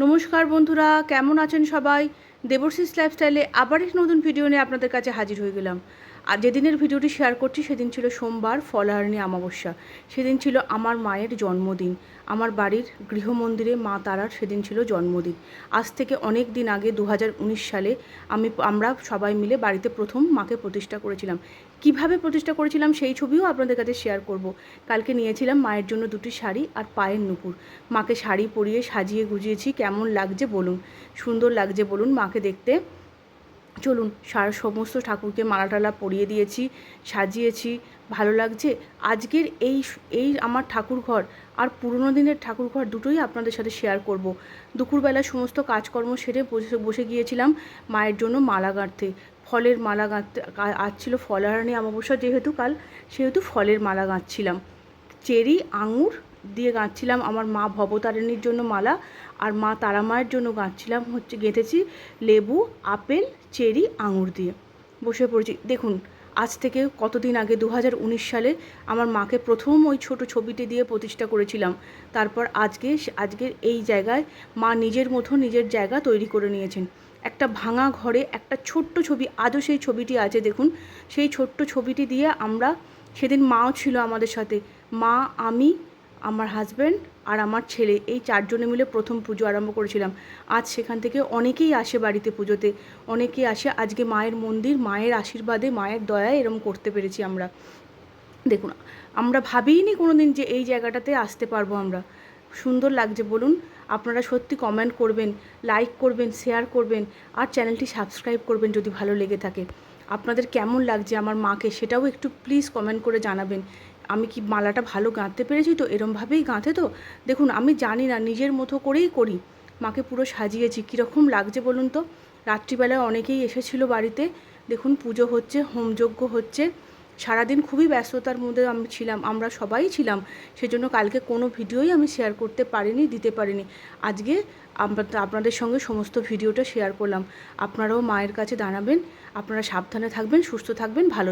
নমস্কার বন্ধুরা, কেমন আছেন সবাই? দেবর্ষিস লাইফস্টাইলে আবার এক নতুন ভিডিও নিয়ে আপনাদের কাছে হাজির হয়ে গেলাম। আর যেদিনের ভিডিওটি শেয়ার করছি, সেদিন ছিল সোমবার ফলাহারিণী অমাবস্যা। সেদিন ছিল আমার মায়ের জন্মদিন। আমার বাড়ির গৃহমন্দিরে মা তারার সেদিন ছিল জন্মদিন। আজ থেকে অনেক দিন আগে দু হাজার উনিশ সালে, আমি, আমরা সবাই মিলে বাড়িতে প্রথম মাকে প্রতিষ্ঠা করেছিলাম। কীভাবে প্রতিষ্ঠা করেছিলাম সেই ছবিও আপনাদের কাছে শেয়ার করব। কালকে নিয়েছিলাম মায়ের জন্য দুটি শাড়ি আর পায়ের নুপুর। মাকে শাড়ি পরিয়ে সাজিয়ে গুজিয়েছি, কেমন লাগছে বলুন। সুন্দর লাগছে বলুন মাকে দেখতে। চলুন, সারা সমস্ত ঠাকুরকে মালা টালা পরিয়ে দিয়েছি, সাজিয়েছি, ভালো লাগছে। আজকের এই এই আমার ঠাকুর ঘর আর পুরনো দিনের ঠাকুর ঘর দুটোই আপনাদের সাথে শেয়ার করব। দুপুরবেলা সমস্ত কাজকর্ম সেরে বসে বসে গিয়েছিলাম মায়ের জন্য মালা গাঁথতে। ফলের মালা গাঁথতে আ- আজ ছিল ফলহারানি অমাবস্যা যেহেতু কাল, সেহেতু ফলের মালা গাঁথছিলাম। চেরি, আঙুর দিয়ে গাঁথছিলাম আমার মা ভবতারিণীর জন্য মালা আর মা তারা মায়ের জন্য গাঁথছিলাম হচ্ছে গেঁথেছি লেবু, আপেল, চেরি, আঙুর দিয়ে। বসে পড়েছি। দেখুন, আজ থেকে কতদিন আগে দু হাজার উনিশ সালে আমার মাকে প্রথম ওই ছোট ছবিটি দিয়ে প্রতিষ্ঠা করেছিলাম। তারপর আজকে আজকের এই জায়গায় মা নিজের মতো নিজের জায়গা তৈরি করে নিয়েছেন। একটা ভাঙা ঘরে একটা ছোট্ট ছবি, আজও সেই ছবিটি আছে, দেখুন। সেই ছোট্ট ছবিটি দিয়ে আমরা সেদিন মাও ছিল আমাদের সাথে। মা, আমি আমার হাজব্যান্ড আর আমার ছেলে, এই চারজনে মিলে প্রথম পুজো আরম্ভ করেছিলাম। আজ সেখান থেকে অনেকেই আসে বাড়িতে পুজোতে, অনেকেই আসে আজকে মায়ের মন্দির, মায়ের আশীর্বাদে, মায়ের দয়ায় এরম করতে পেরেছি আমরা। দেখুন, আমরা ভাবিনি কোনো দিন যে এই জায়গাটাতে আসতে পারব আমরা। সুন্দর লাগছে, বলুন। আপনারা সত্যি কমেন্ট করবেন লাইক করবেন শেয়ার করবেন, আর চ্যানেলটি সাবস্ক্রাইব করবেন যদি ভালো লেগে থাকে। আপনাদের কেমন লাগছে আমার মাকে, সেটাও একটু প্লিজ কমেন্ট করে জানাবেন। আমি কি মালাটা ভালো গাঁথতে পেরেছি তো? এরমভাবেই গাঁথে তো? দেখুন, আমি জানি না, নিজের মতো করেই করি। মাকে পুরো সাজিয়েছি, কীরকম লাগছে বলুন তো? রাত্রিবেলায় অনেকেই এসেছিল বাড়িতে। দেখুন, পুজো হচ্ছে, হোমযজ্ঞ হচ্ছে। সারাদিন খুবই ব্যস্ততার মধ্যে আমি ছিলাম, আমরা সবাই ছিলাম। সেজন্য কালকে কোনো ভিডিওই আমি শেয়ার করতে পারিনি, দিতে পারিনি। আজকে আপনাদের সঙ্গে সমস্ত ভিডিওটা শেয়ার করলাম। আপনারাও মায়ের কাছে দাঁড়াবেন, আপনারা সাবধানে থাকবেন, সুস্থ থাকবেন, ভালো